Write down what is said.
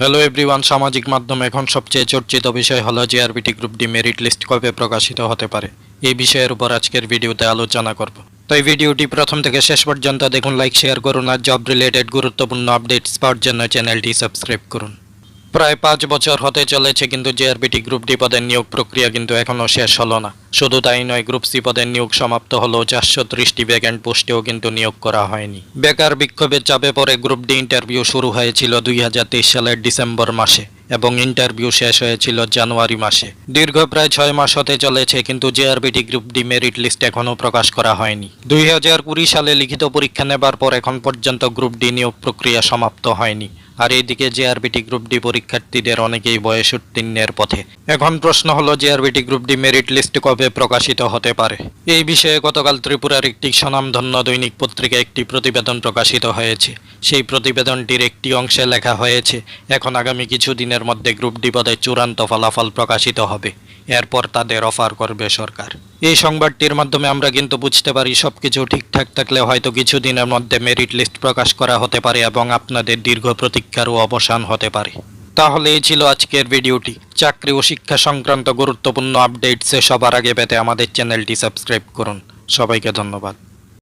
Hello everyone সামাজিক মাধ্যমে এখন সবচেয়ে চর্চিত বিষয় হলো GRBT group D merit list কবে প্রকাশিত হতে পারে? এই বিষয়ের উপর আজকের ভিডিওতে আলোচনা করব। তো এই ভিডিওটি প্রথম থেকে শেষ পর্যন্ত দেখুন লাইক শেয়ার করুন আর জব রিলেটেড গুরুত্বপূর্ণ আপডেটস পাওয়ার জন্য চ্যানেলটি সাবস্ক্রাইব করুন। প্রায় পাঁচ বছর হতে চলেছে কিন্তু জেআরবিটি গ্রুপ ডি পদের নিয়োগ প্রক্রিয়া কিন্তু এখনও শেষ হলো না। শুধু তাই নয় গ্রুপ সি পদের নিয়োগ সমাপ্ত হলেও চারশো ত্রিশটি ভ্যাকেন্ট পোস্টেও কিন্তু নিয়োগ করা হয়নি। বেকার বিক্ষোভের চাপে পরে গ্রুপ ডি ইন্টারভিউ শুরু হয়েছিল দুই হাজার তেইশ সালের ডিসেম্বর মাসে এবং ইন্টারভিউ শেষ হয়েছিল জানুয়ারি মাসে। দীর্ঘ প্রায় ছয় মাস হতে চলেছে কিন্তু JRBT group D merit list এখনও প্রকাশ করা হয়নি। দুই হাজার কুড়ি সালে লিখিত পরীক্ষা নেবার পর এখন পর্যন্ত গ্রুপ ডি নিয়োগ প্রক্রিয়া সমাপ্ত হয়নি। আর এইদিকে জেআরবিটি গ্রুপ ডি পরীক্ষার্থীদের অনেকেই বয়স উত্তীর্ণের পথে। এখন প্রশ্ন হলো JRBT group D merit list কবে প্রকাশিত হতে পারে? এই বিষয়ে গতকাল ত্রিপুরার একটি স্বনামধন্য দৈনিক পত্রিকা একটি প্রতিবেদন প্রকাশিত হয়েছে। সেই প্রতিবেদনটির একটি অংশে লেখা হয়েছে, এখন আগামী কিছু দিনের মধ্যে গ্রুপ ডি পদে চূড়ান্ত ফলাফল প্রকাশিত হবে। এরপর তাদের অফার করবে সরকার। এই সংবাদটির মাধ্যমে আমরা কিন্তু বুঝতে পারি সব কিছু ঠিকঠাক থাকলে হয়তো কিছুদিনের মধ্যে মেরিট লিস্ট প্রকাশ করা হতে পারে এবং আপনাদের দীর্ঘ প্রতীক্ষারও অবসান হতে পারে। তাহলে এই ছিল আজকের ভিডিওটি। চাকরি ও শিক্ষা সংক্রান্ত গুরুত্বপূর্ণ আপডেটসে সবার আগে পেতে আমাদের চ্যানেলটি সাবস্ক্রাইব করুন। সবাইকে ধন্যবাদ।